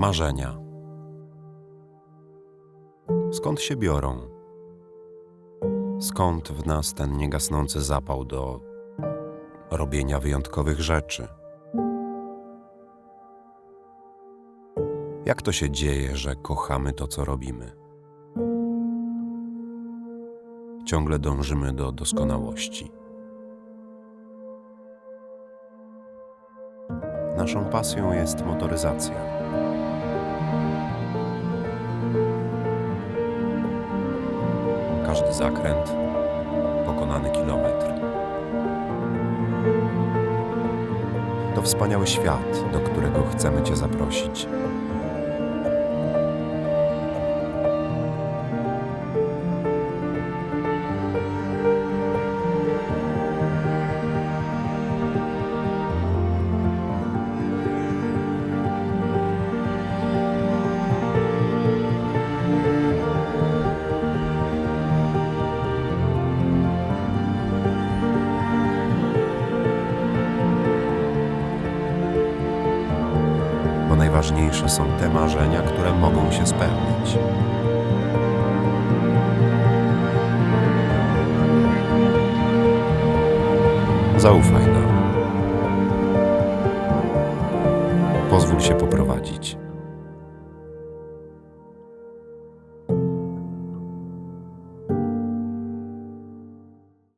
Marzenia. Skąd się biorą? Skąd w nas ten niegasnący zapał do robienia wyjątkowych rzeczy? Jak to się dzieje, że kochamy to, co robimy? Ciągle dążymy do doskonałości. Naszą pasją jest motoryzacja. Każdy zakręt, pokonany kilometr. To wspaniały świat, do którego chcemy Cię zaprosić. Najważniejsze są te marzenia, które mogą się spełnić. Zaufaj nam. Pozwól się poprowadzić.